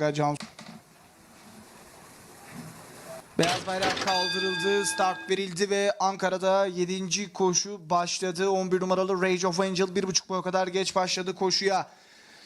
Can Beyaz bayrak kaldırıldı, start verildi ve Ankara'da 7. koşu başladı. 11 numaralı Rage of Angel 1.5 boya kadar geç başladı koşuya.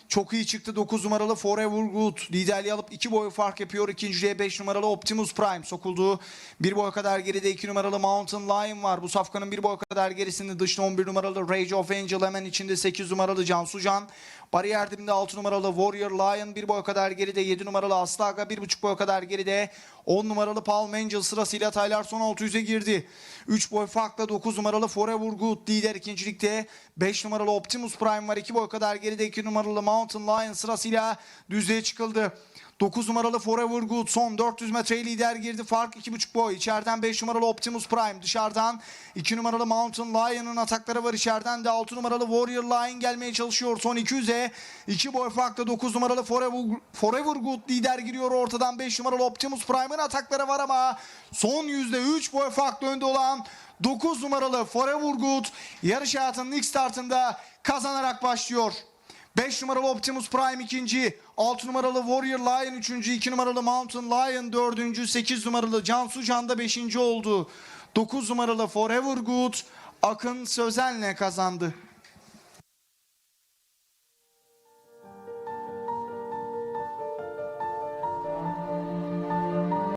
Çok iyi çıktı 9 numaralı Forever Good. Liderliği alıp 2 boy fark yapıyor. İkinciliğe 5 numaralı Optimus Prime sokuldu. 1 boy kadar geride 2 numaralı Mountain Lion var. Bu safkanın 1 boy kadar gerisinde dışta 11 numaralı Rage of Angel hemen içinde 8 numaralı Cansu Can. Bariyer dibinde 6 numaralı Warrior Lion 1 boy kadar geride 7 numaralı Aslaga 1.5 boy kadar geride 10 numaralı Palm Angel sırasıyla Taylar son 600'e girdi. 3 boy farkla 9 numaralı Forever Good lider ikincilikte. 5 numaralı Optimus Prime var 2 boy kadar geride 2 numaralı Mountain Lion sırasıyla düzlüğe çıkıldı. 9 numaralı Forever Good son 400 metreye lider girdi. Fark 2,5 boy. İçeriden 5 numaralı Optimus Prime. Dışarıdan 2 numaralı Mountain Lion'ın atakları var. İçeriden de 6 numaralı Warrior Lion gelmeye çalışıyor. Son 200'e 2 boy farkla 9 numaralı Forever, Forever Good lider giriyor. Ortadan 5 numaralı Optimus Prime'ın atakları var ama son yüzde 3 boy farklı önde olan 9 numaralı Forever Good yarış hayatının ilk startında kazanarak başlıyor. 5 numaralı Optimus Prime ikinci, 6 numaralı Warrior Lion üçüncü, 2 numaralı Mountain Lion dördüncü, 8 numaralı Cansu Can da beşinci oldu. 9 numaralı Forever Good Akın Sözen'le kazandı.